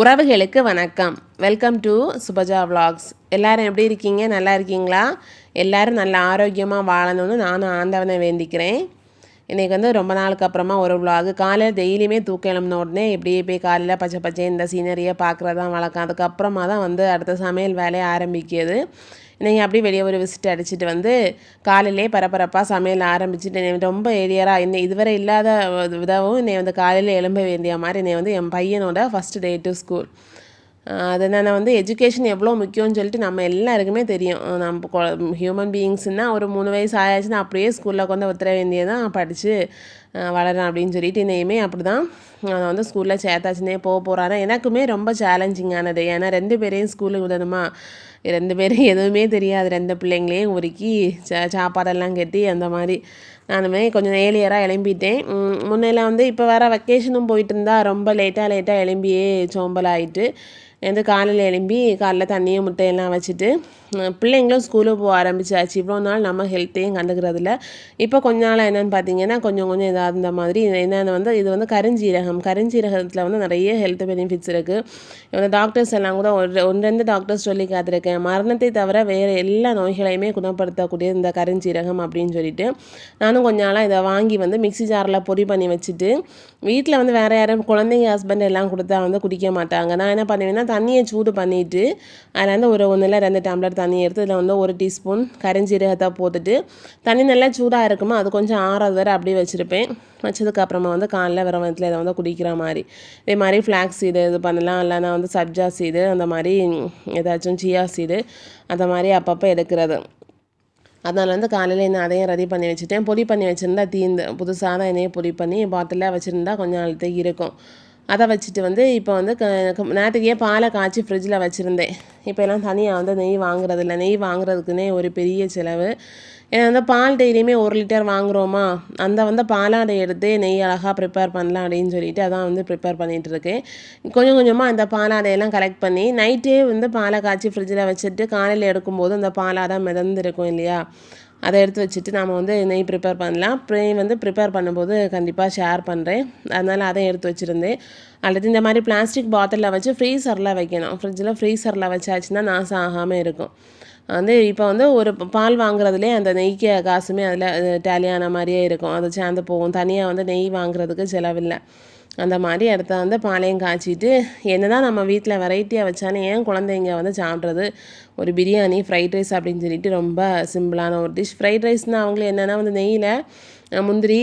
உறவுகளுக்கு வணக்கம். Welcome to Subaja vlogs எல்லோரும் எப்படி இருக்கீங்க? நல்லா இருக்கீங்களா? எல்லோரும் நல்ல ஆரோக்கியமாக வாழணும்னு நானும் ஆண்டவனை வேண்டிக்கிறேன். இன்றைக்கி வந்து ரொம்ப நாளுக்கு அப்புறமா ஒரு விலாகு காலையில் டெய்லியுமே தூக்க எழும்பின உடனே இப்படியே போய் காலையில் பச்சை பச்சை இந்த சீனரியை பார்க்குறதான் வழக்கம். அதுக்கப்புறமா தான் வந்து அடுத்த சமையல் வேலையை ஆரம்பிக்கிறது. நீங்கள் அப்படியே வெளியே ஒரு விசிட் அடிச்சுட்டு வந்து காலையிலே பரபரப்பாக சமையல் ஆரம்பிச்சுட்டு என்னை ரொம்ப ஏரியாராக இன்னை இதுவரை இல்லாத விதவும் என்னை வந்து காலையில் எழும்ப வேண்டிய மாதிரி என்னை வந்து என் பையனோட ஃபஸ்ட் டே டு ஸ்கூல் அதனால் நான் வந்து எஜுகேஷன் எவ்வளோ முக்கியம்னு சொல்லிட்டு நம்ம எல்லாருக்குமே தெரியும். நம்ம ஹியூமன் பீயிங்ஸ்னால் ஒரு மூணு வயசு ஆயாச்சுன்னா அப்படியே ஸ்கூலில் கொண்டு உத்தர வேண்டியதான் படித்து வளரேன் அப்படின்னு சொல்லிட்டு இனிமே அப்படி தான் நான் வந்து ஸ்கூலில் சேர்த்தாச்சுனே போக போகிறாரு எனக்குமே ரொம்ப சேலஞ்சிங்கானது ஏன்னா ரெண்டு பேரையும் ஸ்கூலுக்கு விடணுமா? ரெண்டு பேரும் எதுவுமே தெரியாது. ரெண்டு பிள்ளைங்களையும் உருக்கி சா சாப்பாடெல்லாம் கட்டி அந்த மாதிரி. நானுமே கொஞ்சம் ஏலியராக எழும்பிட்டேன். முன்னெல்லாம் வந்து இப்போ வர வெக்கேஷனும் போயிட்டு இருந்தால் ரொம்ப லேட்டாக லேட்டாக எழும்பியே சோம்பல் ஆயிட்டு வந்து காலையில் எழும்பி காலைல தண்ணியும் முட்டையெல்லாம் வச்சுட்டு பிள்ளைங்களும் ஸ்கூலுக்கு போக ஆரம்பிச்சாச்சு. இவ்வளோ நாள் நம்ம ஹெல்த்தையும் கண்டுக்கிறதில்ல. இப்போ கொஞ்ச நாள் என்னென்னு பார்த்தீங்கன்னா கொஞ்சம் கொஞ்சம் இதாக இருந்த மாதிரி என்னென்னு வந்து இது வந்து கருஞ்சீரகம். கருஞ்சீரகத்தில் வந்து நிறைய ஹெல்த் பெனிஃபிட்ஸ் இருக்குது இவங்க டாக்டர்ஸ் எல்லாம் கூட ஒரு ஒன்று ரெண்டு டாக்டர்ஸ் சொல்லி காத்திருக்கேன். மரணத்தை தவிர வேறு எல்லா நோய்களையுமே குணப்படுத்தக்கூடிய இந்த கருஞ்சீரகம் அப்படின்னு சொல்லிட்டு நானும் கொஞ்ச நாளாக இதை வாங்கி வந்து மிக்ஸி ஜாரில் பொடி பண்ணி வச்சுட்டு வீட்டில் வந்து வேறு யாரும் குழந்தைங்க ஹஸ்பண்ட் எல்லாம் கொடுத்தா வந்து குடிக்க மாட்டாங்க. நான் என்ன பண்ணுவேன்னா தண்ணியை சூடு பண்ணிவிட்டு அதில் வந்து ஒரு ஒன்றில் ரெண்டு டம்ளர் தண்ணி எடுத்து இதில் வந்து ஒரு டீஸ்பூன் கரிஞ்சீரகத்தை போட்டுட்டு தண்ணி நல்லா சூடாக இருக்குமோ அது கொஞ்சம் ஆறாவது வரை அப்படியே வச்சுருப்பேன். வச்சதுக்கப்புறமா வந்து காலைல வர வயிற்றுல இதை வந்து குடிக்கிற மாதிரி. இதே மாதிரி ஃப்ளாக்ஸ் சீடு இது பண்ணலாம். இல்லைன்னா வந்து சப்ஜா சீடு அந்த மாதிரி ஏதாச்சும் சியா சீடு அந்த மாதிரி அப்பப்போ எடுக்கிறது. அதனால் வந்து காலையில் என்ன அதையும் ரெடி பண்ணி வச்சுட்டேன். பொடி பண்ணி வச்சுருந்தா தீந்து புதுசாக தான் என்னையே பொடி பண்ணி பாட்டிலில் வச்சுருந்தா கொஞ்சம் நாளைக்கு இருக்கும். அதை வச்சுட்டு வந்து இப்போ வந்து க நேற்றுக்கே பாலை காய்ச்சி ஃப்ரிட்ஜில் வச்சுருந்தேன். இப்போ எல்லாம் தனியாக வந்து நெய் வாங்குறதில்ல. நெய் வாங்குறதுக்குன்னே ஒரு பெரிய செலவு. ஏன்னா வந்து பால் டெய்லியுமே ஒரு லிட்டர் வாங்குறோமா? அந்த வந்து பாலாடை எடுத்து நெய் அழகாக ப்ரிப்பேர் பண்ணலாம் அப்படின்னு சொல்லிட்டு அதான் வந்து ப்ரிப்பேர் பண்ணிகிட்டு இருக்கேன். கொஞ்சம் கொஞ்சமாக அந்த பாலாடையெல்லாம் கலெக்ட் பண்ணி நைட்டே வந்து பாலை காய்ச்சி ஃப்ரிட்ஜில் வச்சுட்டு காலையில் எடுக்கும்போது அந்த பாலாடை மிதந்துருக்கும் இல்லையா? அதை எடுத்து வச்சுட்டு நாம் வந்து நெய் ப்ரிப்பேர் பண்ணலாம். நெய் வந்து ப்ரிப்பேர் பண்ணும்போது கண்டிப்பாக ஷேர் பண்ணுறேன் அதனால் அதை எடுத்து வச்சுருந்தேன். அல்லது இந்த மாதிரி பிளாஸ்டிக் பாட்டிலில் வச்சு ஃப்ரீசரில் வைக்கணும். ஃப்ரிட்ஜில் ஃப்ரீசரில் வச்சாச்சுன்னா நாசம் ஆகாமல் இருக்கும். வந்து இப்போ வந்து ஒரு பால் வாங்குறதுலே அந்த நெய்க்கு காசுமே அதில் டேலியான மாதிரியே இருக்கும். அது சேர்ந்து போகும். தனியாக வந்து நெய் வாங்குறதுக்கு செலவில்லை. அந்த மாதிரி இடத்த வந்து பாலையும் காய்ச்சிட்டு என்ன தான் நம்ம வீட்டில் வெரைட்டியாக வச்சாலும் ஏன் குழந்தைங்க வந்து சாப்பிட்றது? ஒரு பிரியாணி ஃப்ரைட் ரைஸ் அப்படின்னு சொல்லிட்டு ரொம்ப சிம்பிளான ஒரு டிஷ் ஃப்ரைட் ரைஸ்னால் அவங்களுக்கு என்னென்னா வந்து நெய்யில் முந்திரி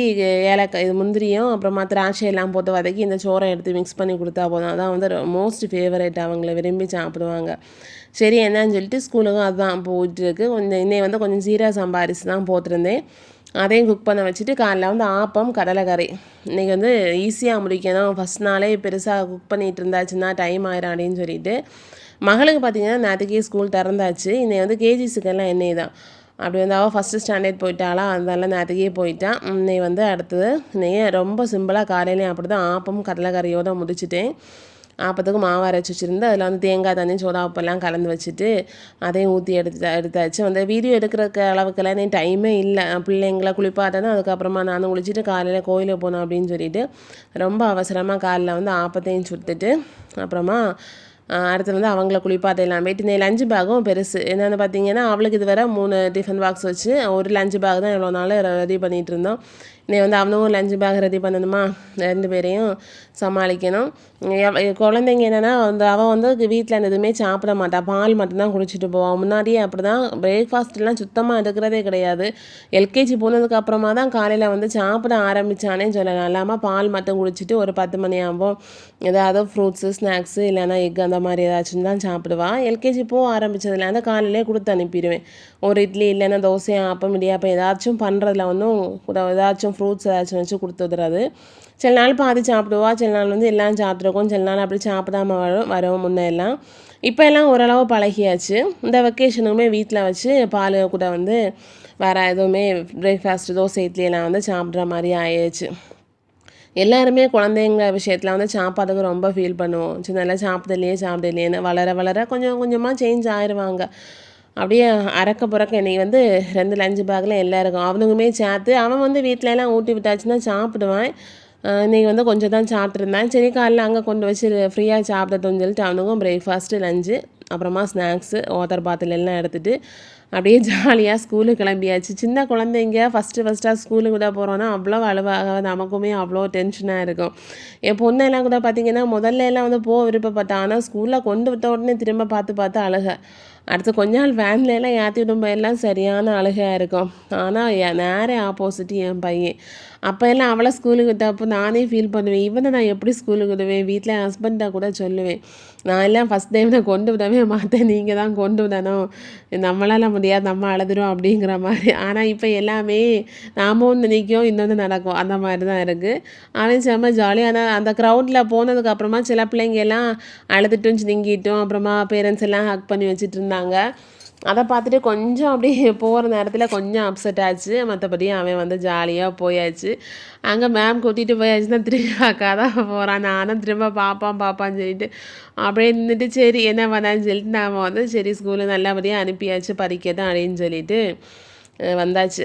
ஏலக்காய் இது முந்திரியும் அப்புறமா திராட்சை எல்லாம் போட்டு வதக்கி இந்த சோறை எடுத்து மிக்ஸ் பண்ணி கொடுத்தா போதும். அதான் வந்து மோஸ்ட் ஃபேவரேட் அவங்கள விரும்பி சாப்பிடுவாங்க. சரி என்னன்னு சொல்லிட்டு ஸ்கூலுக்கும் அதுதான் போயிட்டுருக்கு. கொஞ்சம் இன்னை வந்து கொஞ்சம் சீரக சம்பா தான் போட்டிருந்தேன். அதையும் குக் பண்ண வச்சுட்டு காலைல வந்து ஆப்பம் கடலைக்கறி. இன்றைக்கி வந்து ஈஸியாக முடிக்கணும். ஃபஸ்ட் நாளே பெருசாக குக் பண்ணிகிட்டு இருந்தாச்சுன்னா டைம் ஆயிரும் அப்படின்னு சொல்லிட்டு. மகளுக்கு பார்த்தீங்கன்னா நேற்றுக்கே ஸ்கூல் திறந்தாச்சு. இன்னைக்கு வந்து கேஜிஸுக்கெல்லாம் என்னை தான். அப்படி வந்து அவள் ஃபஸ்ட்டு ஸ்டாண்டர்ட் போயிட்டாளா? அதனால நேற்றுக்கே போயிட்டான் இன்னைக்கு வந்து அடுத்தது இன்னைக்கு ரொம்ப சிம்பிளாக காலையிலேயும் அப்படி தான் ஆப்பம் கடலைக்கறியோட முடிச்சிட்டேன். ஆப்பத்துக்கு மாவு அரைச்சி வச்சுருந்து அதில் வந்து தேங்காய் தண்ணி சோடா உப்பெல்லாம் கலந்து வச்சுட்டு அதையும் ஊற்றி எடுத்து எடுத்தாச்சு வந்து வீடியோ எடுக்கிறக்கு அளவுக்கெல்லாம் எனக்கு டைமே இல்லை. பிள்ளைங்களை குளிப்பாட்டணும் அதுக்கப்புறமா நானும் குளிச்சுட்டு காலையில் கோயிலுக்கு போனோம் அப்படின்னு சொல்லிட்டு ரொம்ப அவசரமாக காலைல வந்து ஆப்பத்தையும் சுட்டுட்டு அப்புறமா அடுத்து வந்து அவங்கள குளிப்பாட்டையெல்லாம் போயிட்டு இந்த லஞ்சு பேக்கும் பெருசு. என்னென்னு பார்த்தீங்கன்னா அவளுக்கு இதுவரை மூணு டிஃபன் பாக்ஸ் வச்சு ஒரு லஞ்சு பேக் தான் இவ்வளோ நாள் ரெடி பண்ணிகிட்டு இருந்தோம். நீ வந்து அவனும் லஞ்சு பேக் ரெடி பண்ணணுமா? ரெண்டு பேரையும் சமாளிக்கணும். குழந்தைங்க என்னென்னா வந்து அவள் வந்து வீட்டில் எதுவுமே சாப்பிட மாட்டாள் பால் மட்டும்தான் குடிச்சிட்டு போவான் முன்னாடியே அப்படி தான் பிரேக்ஃபாஸ்ட்லாம் சுத்தமாக எடுக்கிறதே கிடையாது. எல்கேஜி போனதுக்கப்புறமா தான் காலையில் வந்து சாப்பிட ஆரம்பித்தானே சொல்லலாம். இல்லாமல் பால் மட்டும் குடிச்சிட்டு ஒரு பத்து மணி ஆகும். ஏதாவது ஃப்ரூட்ஸு ஸ்நாக்ஸு இல்லைன்னா எக் அந்த மாதிரி ஏதாச்சும் தான் சாப்பிடுவான் எல்கேஜி போக ஆரம்பித்ததுலேருந்து காலையிலே கொடுத்து அனுப்பிடுவேன். ஒரு இட்லி இல்லைன்னா தோசை ஆப்பம் இடியாப்பம் ஏதாச்சும் பண்ணுறதுல ஒன்றும் கூட ஏதாச்சும் ஃப்ரூட்ஸ் ஏதாச்சும் வச்சு கொடுத்து விடுறது சில நாள் பாதி சாப்பிடுவா சில நாள் வந்து எல்லாம் சாப்பிட்ருக்கோம் சில நாள் அப்படி சாப்பிடாம வரும் வரும் முன்னே எல்லாம். இப்போ எல்லாம் ஓரளவு பழகியாச்சு. இந்த வெக்கேஷனுமே வீட்டில் வச்சு பால் கூட வந்து வேறு எதுவுமே பிரேக்ஃபாஸ்ட் தோசை இட்லி எல்லாம் வந்து சாப்பிட்ற மாதிரி ஆயிடுச்சு. எல்லாருமே குழந்தைங்க விஷயத்தில் வந்து சாப்பாட்டுக்கு ரொம்ப ஃபீல் பண்ணுவோம். சின்ன நல்லா சாப்பிடலையே சாப்பிடலையேன்னு வளர வளர கொஞ்சம் கொஞ்சமாக சேஞ்ச் ஆயிடுவாங்க அப்படியே அறக்க புறக்க இன்றைக்கி வந்து ரெண்டு லஞ்சு பேக்கில் எல்லாம் இருக்கும் அவனுக்குமே சேர்த்து அவன் வந்து வீட்டில எல்லாம் ஊட்டி விட்டாச்சுன்னா சாப்பிடுவான். இன்றைக்கி வந்து கொஞ்சம் தான் சாப்பிட்ருந்தேன் சரி காலைல அங்கே கொண்டு வச்சு ஃப்ரீயாக சாப்பிட்டதுன்னு சொல்லிட்டு அவனுக்கும் பிரேக்ஃபாஸ்ட்டு லஞ்சு அப்புறமா ஸ்நாக்ஸு வாட்டர் பாத்தில் எல்லாம் எடுத்துகிட்டு அப்படியே ஜாலியாக ஸ்கூலுக்கு கிளம்பியாச்சு. சின்ன குழந்தைங்க ஃபஸ்ட்டு ஃபஸ்ட்டாக ஸ்கூலுக்கு கூட போகிறோன்னா அவ்வளோ அழுவாக நமக்குமே அவ்வளோ டென்ஷனாக இருக்கும். என் பொண்ணெல்லாம் கூட பார்த்திங்கன்னா முதல்ல எல்லாம் வந்து போக விருப்பப்பட்டான் ஆனால் ஸ்கூலில் கொண்டு விட்ட உடனே திரும்ப பார்த்து பார்த்து அழுக. அடுத்து கொஞ்ச நாள் வேன்ல எல்லாம் ஏற்றி விடும்போது எல்லாம் சரியான அழுகையாக இருக்கும். ஆனால் நேரே ஆப்போசிட் என் பையன். அப்போ எல்லாம் அவளை ஸ்கூலுக்கு விட்டப்போ நானே ஃபீல் பண்ணுவேன். இவனை நான் எப்படி ஸ்கூலுக்கு விடுவேன்? வீட்டில் ஹஸ்பண்டாக கூட சொல்லுவேன். நான் எல்லாம் ஃபஸ்ட் டைம் நான் கொண்டு விடவே மாட்டேன் நீங்கள் தான் கொண்டு விடணும் நம்மளால் முடியாது நம்ம அழுதுரும் அப்படிங்கிற மாதிரி. ஆனால் இப்போ எல்லாமே நாம ஒன்று நிற்கும் இன்னொன்று நடக்கும். அந்த மாதிரி தான் இருக்குது அவன் செம்ம ஜாலியாக ஆனால் அந்த க்ரௌடில் போனதுக்கப்புறமா சில பிள்ளைங்க எல்லாம் அழுதுட்டும் சினிங்கிட்டும். அப்புறமா பேரண்ட்ஸ் எல்லாம் ஹக் பண்ணி வச்சுட்டு இருந்தாங்க. அதை பார்த்துட்டு கொஞ்சம் அப்படியே போகிற நேரத்தில் கொஞ்சம் அப்செட் ஆச்சு. மற்றபடி அவன் வந்து ஜாலியாக போயாச்சு. அங்கே மேம் கூட்டிகிட்டு போயாச்சுன்னா திரும்பி பார்க்காதான் போகிறான் நானும் திரும்ப பார்ப்பான் பார்ப்பான்னு சொல்லிட்டு அப்படியே நின்றுட்டு சரி என்ன பண்ணான்னு சொல்லிட்டு நாம் வந்து சரி ஸ்கூலு நல்லபடியாக அனுப்பியாச்சு படிக்கதான் அப்படின்னு சொல்லிட்டு வந்தாச்சு.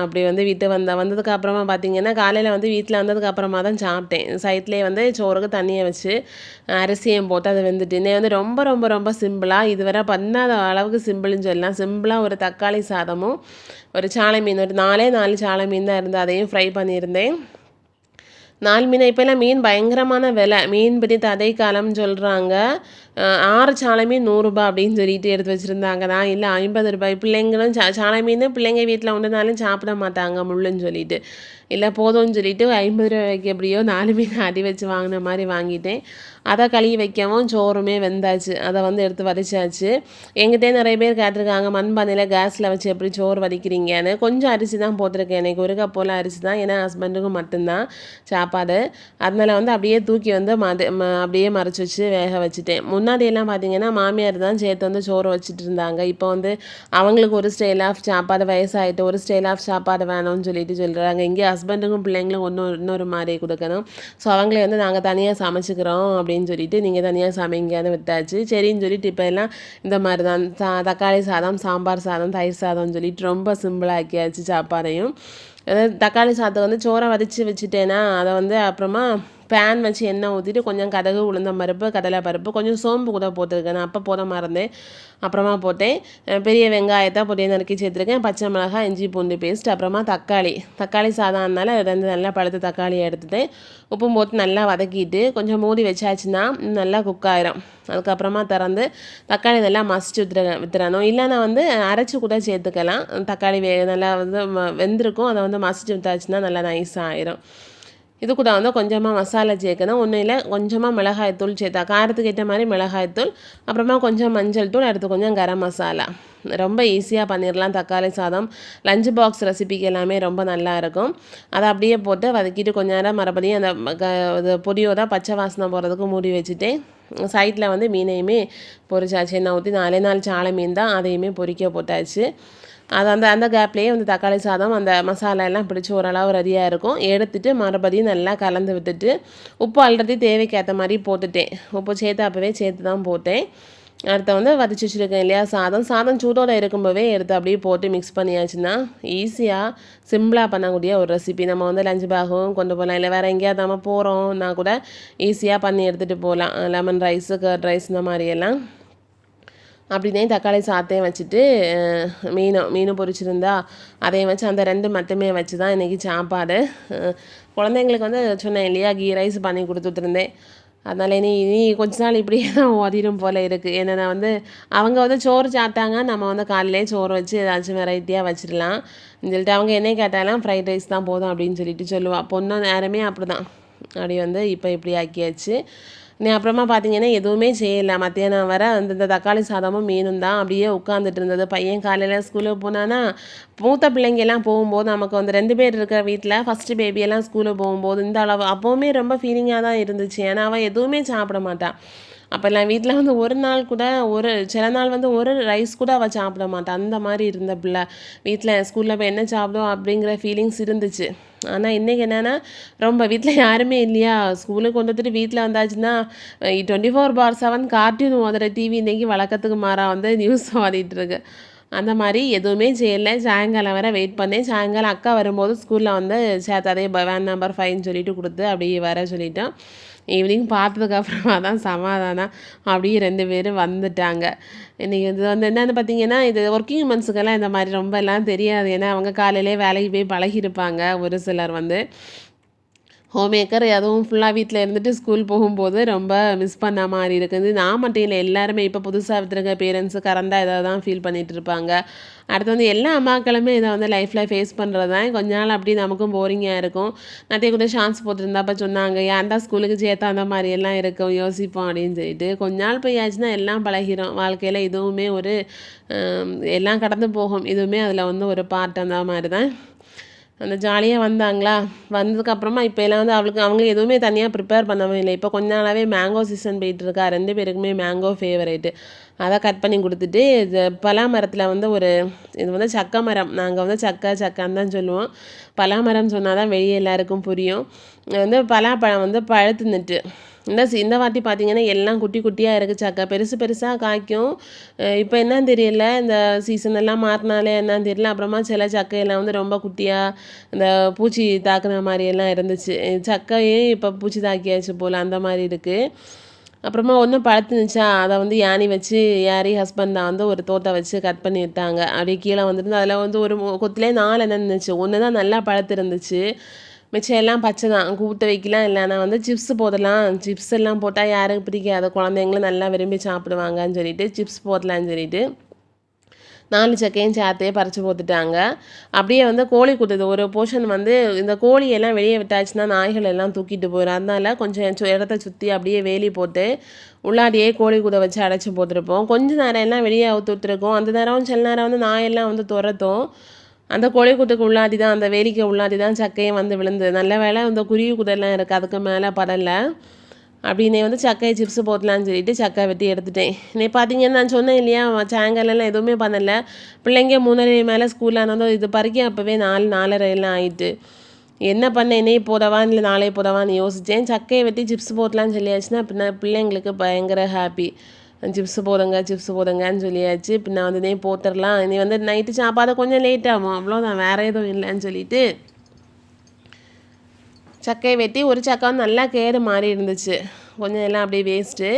அப்படி வந்து வீட்டு வந்த வந்ததுக்கு அப்புறமா பார்த்தீங்கன்னா காலையில் வந்து வீட்டில் வந்ததுக்கு அப்புறமா தான் சாப்பிட்டேன். சைட்லேயே வந்து சோறுக்கு தண்ணியை வச்சு அரிசியும் போட்டு அதை வெந்துட்டு இன்னும் வந்து ரொம்ப ரொம்ப ரொம்ப சிம்பிளாக இதுவரை பண்ணாத அளவுக்கு சிம்பிள்னு சொல்லலாம். சிம்பிளாக ஒரு தக்காளி சாதமும் ஒரு சாலை மீன் ஒரு நாலே நாலு சாலை மீன் தான் இருந்து அதையும் ஃப்ரை பண்ணியிருந்தேன். நாலு மீன் இப்போல்லாம் மீன் பயங்கரமான விலை. மீன் பிடி ததை காலம்னு சொல்கிறாங்க ஆறு சாலை மீன் நூறுரூபா அப்படின்னு சொல்லிட்டு எடுத்து வச்சுருந்தாங்க. தான் இல்லை ஐம்பது ரூபாய். பிள்ளைங்களும் சா சாலை மீன் பிள்ளைங்க வீட்டில் உண்டுனாலும் சாப்பிட மாட்டாங்க முள்ளுன்னு சொல்லிட்டு. இல்லை போதும்னு சொல்லிட்டு ஐம்பது ரூபாய்க்கு எப்படியோ நாலு மீன் அடி வச்சு வாங்கின மாதிரி வாங்கிட்டேன். அதை கழுவி வைக்கவும் சோறுமே வெந்தாச்சு. அதை வந்து எடுத்து வதச்சாச்சு. எங்கிட்டே நிறைய பேர் கேட்டிருக்காங்க மண்பானையில் கேஸில் வச்சு எப்படி சோறு வதக்கிறீங்கன்னு. கொஞ்சம் அரிசி தான் போட்டிருக்கேன். எனக்கு ஒரு கப் போல் அரிசி தான். ஏன்னா ஹஸ்பண்டுக்கும் மட்டும்தான் சாப்பாடு. அதனால் வந்து அப்படியே தூக்கி வந்து மத அப்படியே மறைச்சி வச்சு வேக வச்சுட்டேன். முன் முன்னாடியெல்லாம் பார்த்தீங்கன்னா மாமியார் தான் சேர்த்து வந்து சோறு வச்சுட்டு இருந்தாங்க. இப்போ வந்து அவங்களுக்கு ஒரு ஸ்டைல் ஆஃப் சாப்பாடு வயசாகிட்டு ஒரு ஸ்டைல் ஆஃப் சாப்பாடு வேணும்னு சொல்லிட்டு சொல்கிறாங்க இங்கே ஹஸ்பண்டுக்கும் பிள்ளைங்களும் ஒன்று இன்னொரு மாதிரி கொடுக்கணும். ஸோ அவங்களே வந்து நாங்கள் தனியாக சமைச்சிக்கிறோம் அப்படின்னு சொல்லிட்டு நீங்கள் தனியாக சமைங்கன்னு விட்டாச்சு. சரின்னு சொல்லிட்டு இப்போ எல்லாம் இந்த மாதிரி தான். சா தக்காளி சாதம் சாம்பார் சாதம் தயிர் சாதம்னு சொல்லிட்டு ரொம்ப சிம்பிளாக ஆக்கியாச்சு சாப்பாடையும். அதாவது தக்காளி சாதத்தை வந்து சோறை வதச்சி வச்சுட்டேன்னா அதை வந்து அப்புறமா பேன் வச்சு எண்ணெய் ஊற்றிட்டு கொஞ்சம் கதகு உளுந்தம் பருப்பு கடலை பருப்பு கொஞ்சம் சோம்பு கூட போட்டிருக்கேன். நான் அப்போ போட மறந்தேன். அப்புறமா போட்டேன். பெரிய வெங்காயத்தை பொடியை நறுக்கி சேர்த்துருக்கேன். பச்சை மிளகாய் இஞ்சி பூண்டு பேஸ்ட் அப்புறமா தக்காளி. தக்காளி சாதம்னால ரெண்டு நல்லா பழுத்த தக்காளி எடுத்துட்டேன். உப்பும் போட்டு நல்லா வதக்கிட்டு கொஞ்சம் மூடி வச்சாச்சுன்னா நல்லா குக் ஆயிரும். அதுக்கப்புறமா திறந்து தக்காளி நல்லா மசிச்சு வித்துற வித்துறணும் இல்லைன்னா வந்து அரைச்சி கூட சேர்த்துக்கலாம். தக்காளி வே நல்லா வந்து வெந்திருக்கும். அதை வந்து மசிச்சு வித்தாச்சுன்னா நல்லா நைஸாக ஆயிரும். இது கூட வந்து கொஞ்சமாக மசாலா சேர்க்கணும். ஒன்றும் இல்லை கொஞ்சமாக மிளகாய்த்தூள் சேர்த்தா காரத்துக்கு ஏற்ற மாதிரி மிளகாய்த்தூள் அப்புறமா கொஞ்சம் மஞ்சள் தூள் அடுத்து கொஞ்சம் கரம் மசாலா. ரொம்ப ஈஸியாக பண்ணிடலாம் தக்காளி சாதம் லஞ்ச் பாக்ஸ் ரெசிபிக்கு எல்லாமே ரொம்ப நல்லா இருக்கும். அதை அப்படியே போட்டு வதக்கிட்டு கொஞ்ச நேரம் மறுபடியும் அந்த பொடியோட பச்சை வாசனை போகிறதுக்கு மூடி வச்சுட்டு சைட்டில் வந்து மீனையுமே பொரிச்சாச்சு. எண்ணெய் ஊற்றி நாலே நாள் சாலை மீன் தான் அதையுமே பொரிக்க போட்டாச்சு. அது அந்த அந்த கேப்லேயே வந்து தக்காளி சாதம் அந்த மசாலா எல்லாம் பிடிச்சி ஓரளவு ரெடியாக இருக்கும். எடுத்துட்டு மறுபடியும் நல்லா கலந்து விட்டுட்டு உப்பு ஆல்ரெடி தேவைக்கேற்ற மாதிரி போட்டுட்டேன். உப்பு சேர்த்து அப்போவே சேர்த்து தான் போட்டேன். அடுத்த வந்து வதச்சி வச்சுருக்கேன் இல்லையா சாதம். சாதம் சூடோடு இருக்கும்போதே எடுத்து அப்படியே போட்டு மிக்ஸ் பண்ணியாச்சுன்னா ஈஸியாக சிம்பிளாக பண்ணக்கூடிய ஒரு ரெசிபி நம்ம வந்து லஞ்ச் பேகும் கொண்டு போகலாம் இல்லை வேறு எங்கேயாவது நம்ம போகிறோம்னா கூட ஈஸியாக பண்ணி எடுத்துகிட்டு போகலாம் லெமன் ரைஸு கர்ட் ரைஸ் இந்த மாதிரியெல்லாம் அப்படின்னே தக்காளி சாத்தையும் வச்சுட்டு மீனும் மீனும் பொரிச்சிருந்தா அதையும் வச்சு அந்த ரெண்டு மட்டுமே வச்சு தான் இன்றைக்கி சாப்பாடு குழந்தைங்களுக்கு வந்து சொன்னேன் இல்லையா கீ ரைஸ் பண்ணி கொடுத்துட்ருந்தேன். அதனால் இனி இனி கொஞ்ச நாள் இப்படியே தான் ஓதிடும் போல் இருக்குது என்னென்னா வந்து அவங்க வந்து சோறு சாப்பிட்டாங்க நம்ம வந்து காலையிலே சோறு வச்சு ஏதாச்சும் வெரைட்டியாக வச்சிடலாம். சொல்லிட்டு அவங்க என்ன கேட்டாலும் ஃப்ரைட் ரைஸ் தான் போதும் அப்படின்னு சொல்லிட்டு சொல்லுவாள் பொண்ணு நேரமே அப்படி தான் அப்படி வந்து இப்போ இப்படி ஆக்கியாச்சு. நீ அப்புறமா பார்த்தீங்கன்னா எதுவுமே செய்யலை. மத்தியானம் வர அந்த இந்த தக்காளி சாதமும் மீனும் தான் அப்படியே உட்காந்துட்டு இருந்தது. பையன் காலையில் ஸ்கூலுக்கு போனான்னா மூத்த பிள்ளைங்கெல்லாம் போகும்போது நமக்கு வந்து ரெண்டு பேர் இருக்கிற வீட்டில் ஃபஸ்ட்டு பேபியெல்லாம் ஸ்கூலுக்கு போகும்போது இந்த அளவு அப்போவுமே ரொம்ப ஃபீலிங்காக தான் இருந்துச்சு. ஏன்னா அவள் எதுவுமே சாப்பிட மாட்டான் அப்போல்லாம் வீட்டில் வந்து ஒரு நாள் கூட ஒரு சில நாள் வந்து ஒரு ரைஸ் கூட அவள் சாப்பிட மாட்டான் அந்த மாதிரி இருந்த பிள்ளை. வீட்டில் ஸ்கூலில் போய் என்ன சாப்பிடும் அப்படிங்கிற ஃபீலிங்ஸ் இருந்துச்சு. ஆனால் இன்றைக்கி என்னென்னா ரொம்ப வீட்டில் யாருமே இல்லையா? ஸ்கூலுக்கு கொண்டு வந்துட்டு வீட்டில் வந்தாச்சுன்னா twenty four four seven cartoon ஓதுற டிவி இன்றைக்கி வழக்கத்துக்கு மாறாக வந்து நியூஸ் ஓதிட்டுருக்கு. அந்த மாதிரி எதுவுமே செய்யலை. சாயங்காலம் வர வெயிட் பண்ணேன். சாயங்காலம் அக்கா வரும்போது ஸ்கூலில் வந்து சேர்த்தாதே வேன் நம்பர் ஃபைவ்னு சொல்லிட்டு கொடுத்து அப்படி வர சொல்லிட்டோம். ஈவினிங் பார்த்ததுக்கப்புறமா தான் சமாதானம். அப்படியே ரெண்டு பேரும் வந்துட்டாங்க. இன்றைக்கி இது வந்து என்னென்னு பார்த்தீங்கன்னா இது ஒர்க்கிங் உமன்ஸுக்கெல்லாம் இந்த மாதிரி ரொம்ப எல்லாம் தெரியாது. ஏன்னா அவங்க காலையிலே வேலைக்கு போய் பழகியிருப்பாங்க. ஒரு சிலர் வந்து ஹோம் மேக்கர் அதுவும் ஃபுல்லாக வீட்டில் இருந்துட்டு ஸ்கூல் போகும்போது ரொம்ப மிஸ் பண்ண மாதிரி இருக்குது. நான் மட்டும் இல்லை எல்லாருமே இப்போ புதுசாக விட்டுருக்க பேரண்ட்ஸு கரண்டாக இதை தான் ஃபீல் பண்ணிகிட்டு இருப்பாங்க. அடுத்து வந்து எல்லா அம்மாக்களுமே இதை வந்து லைஃப்பில் ஃபேஸ் பண்ணுறது தான். கொஞ்ச நாள் அப்படி நமக்கும் போரிங்காக இருக்கும். நிறைய கூட சான்ஸ் போட்டிருந்தாப்ப சொன்னாங்க ஏன் தான் ஸ்கூலுக்கு சேர்த்தா அந்த மாதிரி எல்லாம் இருக்கும்? யோசிப்போம் அப்படின்னு சொல்லிட்டு. கொஞ்ச நாள் போயாச்சுன்னா எல்லாம் பழகிறோம் வாழ்க்கையில் இதுவுமே ஒரு எல்லாம் கடந்து போகும். இதுவுமே அதில் வந்து ஒரு பார்ட் அந்த மாதிரி தான். அந்த ஜாலியாக வந்தாங்களா? வந்ததுக்கப்புறமா இப்போ எல்லாம் வந்து அவளுக்கு அவங்க எதுவுமே தனியாக ப்ரிப்பேர் பண்ணவே இல்லை இப்போ கொஞ்ச நாளாகவே மேங்கோ சீசன் போயிட்டுருக்கா ரெண்டு பேருக்குமே மேங்கோ ஃபேவரேட்டு அதை கட் பண்ணி கொடுத்துட்டு இது பலா மரத்தில் வந்து ஒரு இது வந்து சக்க மரம். நாங்கள் வந்து சக்கை சக்கான்னு தான் சொல்லுவோம். பலா மரம் சொன்னால் தான் வெளியே எல்லாருக்கும் புரியும். வந்து பலாப்பழம் வந்து பழுத்துன்னுட்டு. இந்த இந்த வாட்டி பார்த்தீங்கன்னா எல்லாம் குட்டி குட்டியாக இருக்குது சக்கை பெருசு பெருசாக காய்க்கும் இப்போ என்ன தெரியல. இந்த சீசன் எல்லாம் மாறினாலே என்னன்னு தெரியல. அப்புறமா சில சக்கையெல்லாம் வந்து ரொம்ப குட்டியாக இந்த பூச்சி தாக்குன மாதிரியெல்லாம் இருந்துச்சு. சக்கையே இப்போ பூச்சி தாக்கியாச்சு போல் அந்த மாதிரி இருக்குது அப்புறமா ஒன்றும் பழுத்துனுச்சா? அதை வந்து யானி வச்சு யாரி ஹஸ்பண்ட் தான் வந்து ஒரு தோட்டை வச்சு கட் பண்ணி விட்டாங்க அப்படியே கீழே வந்துருந்து அதில் வந்து ஒரு கொத்துலேயே நாலு என்ன இருந்துச்சு? ஒன்று தான் நல்லா பழுத்து இருந்துச்சு மிச்சம் எல்லாம் பச்சை தான் கூட்ட வைக்கலாம் இல்லைனா வந்து சிப்ஸ் போடலாம். சிப்ஸ் எல்லாம் போட்டால் யாருக்கு பிடிக்காது? குழந்தைங்களும் நல்லா விரும்பி சாப்பிடுவாங்கன்னு சொல்லிட்டு சிப்ஸ் போடலான்னு சொல்லிட்டு நாலு சக்கையும் சேர்த்தே பறித்து போத்துட்டாங்க அப்படியே வந்து கோழி குத்துது. ஒரு போர்ஷன் வந்து இந்த கோழியெல்லாம் வெளியே விட்டாச்சுன்னா நாய்கள் எல்லாம் தூக்கிட்டு போயிடும் அதனால கொஞ்சம் இடத்த சுற்றி அப்படியே வேலி போட்டு உள்ளாடியே கோழி குதை வச்சு அடைச்சி போட்டுருப்போம். கொஞ்சம் நேரம் எல்லாம் வெளியே அவுத்து விட்டுருக்கோம். அந்த நேரம் சில நேரம் வந்து நாயெல்லாம் வந்து துரத்தும். அந்த கோழி குத்துக்கு உள்ளாடி தான் அந்த வேலிக்கு உள்ளாடி தான் சக்கையும் வந்து விழுந்து நல்ல வேலை அந்த குருவி குதெல்லாம் இருக்குது அதுக்கு மேலே படலை. அப்படின்னே வந்து சக்கையை சிப்ஸ் போடலான்னு சொல்லிட்டு சக்கை வெட்டி எடுத்துட்டேன். இன்னைக்கு பார்த்தீங்கன்னா நான் சொன்னேன் இல்லையா சாயங்காலம்லாம் எதுவுமே பண்ணலை. பிள்ளைங்க மூணரை மேலே ஸ்கூலில் ஆனதும் இது பறிக்க அப்போவே நாலு நாலரை எல்லாம் ஆயிட்டு. என்ன பண்ண என்னையே போதவா இல்லை நாளே போதவான்னு யோசித்தேன் சக்கையை வெட்டி சிப்ஸ் போடலான்னு சொல்லியாச்சுன்னா பின்ன பிள்ளைங்களுக்கு பயங்கர ஹாப்பி சிப்ஸ் போடுங்க சிப்ஸ் போடுங்கன்னு சொல்லியாச்சு. பின்ன வந்து நீ போட்டுடலாம் நீ வந்து நைட்டு சாப்பாடு கொஞ்சம் லேட் ஆகும் அவ்வளோதான் வேறு எதுவும் இல்லைன்னு சொல்லிட்டு சக்கையை வெட்டி ஒரு சக்கை வந்து நல்லா கேடு மாறி இருந்துச்சு. கொஞ்சம் எல்லாம் அப்படியே வேஸ்ட்டு.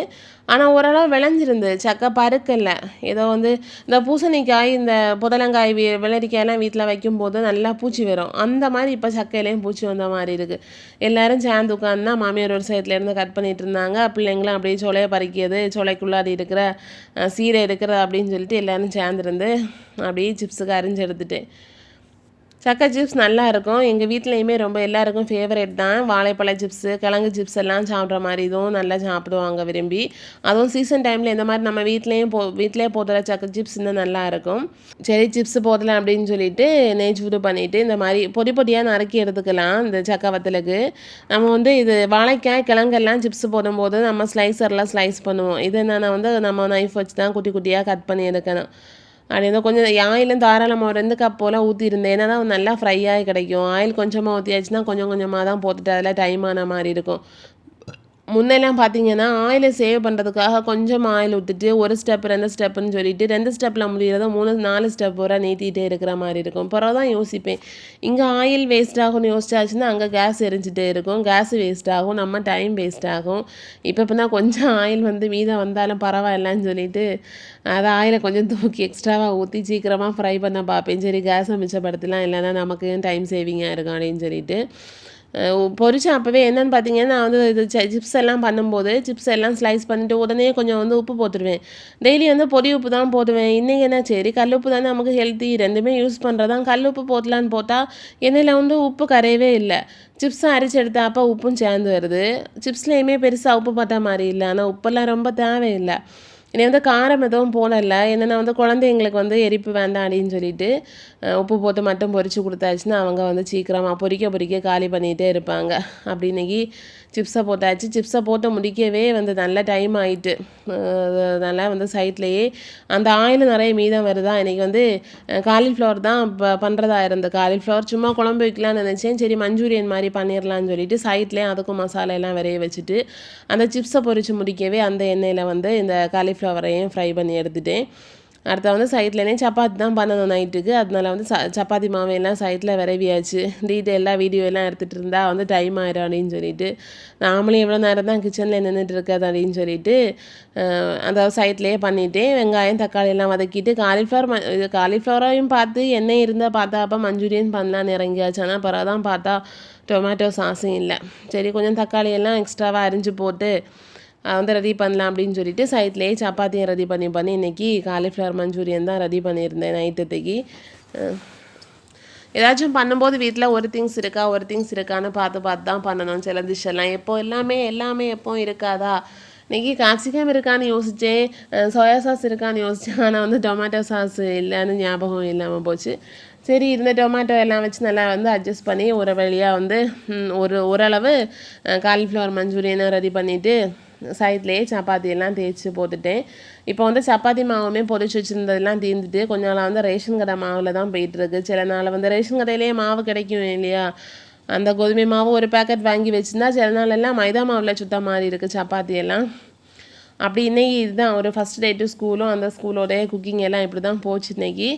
ஆனால் ஓரளவு விளைஞ்சிருந்து சக்கை பருக்கல்ல. ஏதோ வந்து இந்த பூசணிக்காய் இந்த புதலங்காய் வி வெள்ளரிக்காயெல்லாம் வீட்டில் வைக்கும்போது நல்லா பூச்சி வரும். அந்த மாதிரி இப்போ சக்கையிலையும் பூச்சி வந்த மாதிரி இருக்குது எல்லோரும் சேர்ந்து உட்காந்து மாமியார் ஒரு சைட்லேருந்து கட் பண்ணிகிட்டு இருந்தாங்க. பிள்ளைங்களும் அப்படியே சொலையை பறிக்கிறது சொலைக்குள்ளாடி இருக்கிற சீரை இருக்கிற அப்படின்னு சொல்லிட்டு எல்லோரும் சேர்ந்துருந்து அப்படியே சிப்ஸுக்கு அரிஞ்சு எடுத்துகிட்டு சக்கை சிப்ஸ் நல்லா இருக்கும் எங்கள் வீட்லேயுமே ரொம்ப எல்லாருக்கும் ஃபேவரேட் தான். வாழைப்பழ சிப்ஸு கிழங்கு சிப்ஸ் எல்லாம் சாப்பிட்ற மாதிரி இதுவும் நல்லா சாப்பிடுவாங்க விரும்பி. அதுவும் சீசன் டைமில் இந்த மாதிரி நம்ம வீட்லேயும் போ வீட்டிலே போடுற சக்கை சிப்ஸ் இன்னும் நல்லா இருக்கும் சரி சிப்ஸ் போடலாம் அப்படின்னு சொல்லிட்டு நெய் சூடு பண்ணிவிட்டு இந்த மாதிரி பொடி பொடியாக நறுக்கி எடுத்துக்கலாம் இந்த சக்கை வத்தலுக்கு. நம்ம வந்து இது வாழைக்காய் கிழங்கெல்லாம் சிப்ஸ் போடும்போது நம்ம ஸ்லைசரில் ஸ்லைஸ் பண்ணுவோம். இது என்னென்னா வந்து நம்ம நைஃப் வச்சு தான் குட்டி குட்டியாக கட் பண்ணி எடுக்கணும். அப்படி கொஞ்சம் ஆயிலும் தாராளமாக ரெண்டு கப் போல் ஊற்றிருந்தேன் ஏன்னா தான் நல்லா ஃப்ரை ஆகி கிடைக்கும். ஆயில் கொஞ்சமாக ஊற்றியாச்சுன்னா கொஞ்சம் கொஞ்சமாக தான் போட்டுட்டு அதில் டைம் ஆன மாதிரி இருக்கும். முன்னெல்லாம் பார்த்தீங்கன்னா ஆயிலை சேவ் பண்ணுறதுக்காக கொஞ்சம் ஆயில் விட்டுட்டு ஒரு ஸ்டெப் ரெண்டு ஸ்டெப்புன்னு சொல்லிட்டு ரெண்டு ஸ்டெப்பில் முடிகிறத மூணு நாலு ஸ்டெப் வர நீட்டிகிட்டே இருக்கிற மாதிரி இருக்கும். பிறகு தான் யோசிப்பேன். இங்கே ஆயில் வேஸ்ட் ஆகும்னு யோசிச்சாச்சுன்னா அங்கே கேஸ் எரிஞ்சிட்டே இருக்கும். கேஸ் வேஸ்ட் ஆகும் நம்ம டைம் வேஸ்ட் ஆகும். இப்போ இப்போ தான் கொஞ்சம் ஆயில் வந்து மீதம் வந்தாலும் பரவாயில்லன்னு சொல்லிட்டு அதை ஆயிலை கொஞ்சம் தூக்கி எக்ஸ்ட்ராவாக ஊற்றி சீக்கிரமாக ஃப்ரை பண்ண பார்ப்பேன். சரி கேஸை மிச்சப்படுத்தலாம் இல்லைன்னா நமக்கு டைம் சேவிங்காக இருக்கும் அப்படின்னு சொல்லிட்டு. பொரிச்சேன் அப்போவே என்னென்னு பார்த்தீங்கன்னா நான் வந்து இது சிப்ஸ் எல்லாம் பண்ணும்போது சிப்ஸ் எல்லாம் ஸ்லைஸ் பண்ணிவிட்டு உடனே கொஞ்சம் வந்து உப்பு போட்டுருவேன். டெய்லி வந்து பொடி உப்பு தான் போடுவேன். இன்றைக்கி என்ன சரி கல் உப்பு தானே நமக்கு ஹெல்த்தி ரெண்டுமே யூஸ் பண்ணுறதான் கல் உப்பு போட்டலான்னு போட்டால் எண்ணெயில் வந்து உப்பு கரையவே இல்லை. சிப்ஸும் அரைச்சி எடுத்தா அப்போ உப்பும் சேர்ந்து வருது. சிப்ஸ்லேயுமே பெருசாக உப்பு பார்த்தா மாதிரி இல்லை. ஆனால் உப்பெல்லாம் ரொம்ப தேவையில்லை. இனி வந்து காரம் எதுவும் போடல. என்னென்னா வந்து குழந்தைங்களுக்கு வந்து எரிப்பு வேண்டாம் அப்படின்னு சொல்லிட்டு உப்பு போட்டு மட்டும் பொறிச்சு கொடுத்தாச்சுன்னா அவங்க வந்து சீக்கிரமாக பொறிக்க பொறிக்க காலி பண்ணிகிட்டே இருப்பாங்க. அப்படி இன்றைக்கி சிப்ஸை போட்டாச்சு. சிப்ஸை போட்டு முடிக்கவே வந்து நல்ல டைம் ஆகிட்டு அதனால் வந்து சைட்லேயே அந்த ஆயில் நிறைய மீதம் வருதா? இன்றைக்கி வந்து காலிஃப்ளவர் தான் இப்போ பண்ணுறதா இருந்தது. காலிஃப்ளவர் சும்மா குழம்பு வைக்கலான்னு நினச்சேன். சரி மஞ்சூரியன் மாதிரி பண்ணிடலான்னு சொல்லிட்டு சைட்லேயே அதுக்கும் மசாலா எல்லாம் விரைய வச்சுட்டு அந்த சிப்ஸை பொறிச்சு முடிக்கவே அந்த எண்ணெயில் வந்து இந்த காலிஃப்ளவரையும் ஃப்ரை பண்ணி எடுத்துட்டேன். அடுத்த வந்து சைட்லேனே சப்பாத்தி தான் பண்ணணும் நைட்டுக்கு. அதனால வந்து ச சப்பாத்தி மாவு எல்லாம் சைட்டில் விரவியாச்சு. டீட்டெயிலாக வீடியோ எல்லாம் எடுத்துகிட்டு இருந்தால் வந்து டைம் ஆயிடும் அப்படின்னு சொல்லிட்டு. நாமளும் எவ்வளோ நேரம் தான் கிச்சனில் நின்றுட்டு இருக்காது அப்படின்னு சொல்லிட்டு அதாவது அந்த சைட்லேயே பண்ணிவிட்டு வெங்காயம் தக்காளி எல்லாம் வதக்கிட்டு காலிஃப்ளவர் ம இது காலிஃப்ளவரையும் பார்த்து எண்ணெய் இருந்தால் பார்த்தா அப்போ மஞ்சூரியன் பண்ணலான்னு இறங்கியாச்சு. ஆனால் பிறகு தான் பார்த்தா டொமேட்டோ சாஸும் இல்லை. சரி கொஞ்சம் தக்காளி எல்லாம் எக்ஸ்ட்ராவாக அரிஞ்சு போட்டு வந்து ரெடி பண்ணலாம் அப்படின்னு சொல்லிட்டு சைட்லேயே சப்பாத்தியும் ரெடி பண்ணி பண்ணி இன்றைக்கி காலிஃப்ளவர் மஞ்சூரியன் தான் ரெடி பண்ணியிருந்தேன் நைட்டத்துக்கு ஏதாச்சும் பண்ணும்போது வீட்டில் ஒரு திங்ஸ் இருக்கா ஒரு திங்ஸ் இருக்கான்னு பார்த்து பார்த்து தான் பண்ணணும். சில டிஷ் எல்லாம் எப்போ எல்லாமே எல்லாமே எப்போ இருக்காதா? இன்னைக்கு கேப்சிகம் இருக்கான்னு யோசித்தேன் சோயா சாஸ் இருக்கான்னு யோசித்தேன் ஆனால் வந்து டொமேட்டோ சாஸ் இல்லைன்னு ஞாபகம் இல்லாமல் போச்சு. சரி இந்த டொமேட்டோ எல்லாம் வச்சு நல்லா வந்து அட்ஜஸ்ட் பண்ணி ஒரு வழியாக வந்து ஒரு ஓரளவு காலிஃப்ளவர் மஞ்சூரியனை ரெடி பண்ணிவிட்டு சைட்லேயே சப்பாத்தி எல்லாம் தேய்ச்சி போட்டுட்டேன். இப்போ வந்து சப்பாத்தி மாவுமே பொறிச்சு வச்சுருந்ததெல்லாம் தீர்ந்துட்டு கொஞ்ச நாளாக வந்து ரேஷன் கடை மாவில் தான் போயிட்டுருக்கு. சில நாள் வந்து ரேஷன் கடையிலேயே மாவு கிடைக்கும் இல்லையா? அந்த கோதுமை மாவு ஒரு பேக்கெட் வாங்கி வச்சுருந்தா சில நாள் எல்லாம் மைதா மாவில் சுத்த மாதிரி இருக்குது சப்பாத்தி எல்லாம். அப்படி இன்னைக்கு இதுதான். ஒரு ஃபஸ்ட் டே டு ஸ்கூலும் அந்த ஸ்கூலோடைய குக்கிங் எல்லாம் இப்படி தான் போச்சு இன்னைக்கு.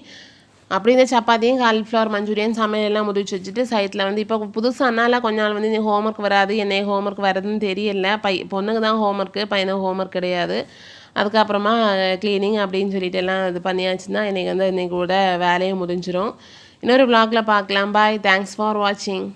அப்படி இந்த சப்பாத்தியும் காலிஃப்ளவர் மஞ்சூரியன் சமையல் எல்லாம் முடிச்சு வச்சுட்டு சைட்டில் வந்து இப்போ புதுசானால கொஞ்ச நாள் வந்து நீ ஹோம்ஒர்க் வராது என்ன ஹோம்ஒர்க் வரதுன்னு தெரியல. பை பொண்ணுக்கு தான் ஹோம்ஒர்க்கு பையனுக்கு ஹோம்ஒர்க் கிடையாது. அதுக்கப்புறமா க்ளீனிங் அப்படின்னு சொல்லிட்டு எல்லாம் இது பண்ணியாச்சுன்னா இன்றைக்கி வந்து இன்னைக்கு கூட வேலையும் முடிஞ்சிடும் இன்னொரு vlogல பார்க்கலாம். பாய் தேங்க்ஸ் ஃபார் வாட்சிங்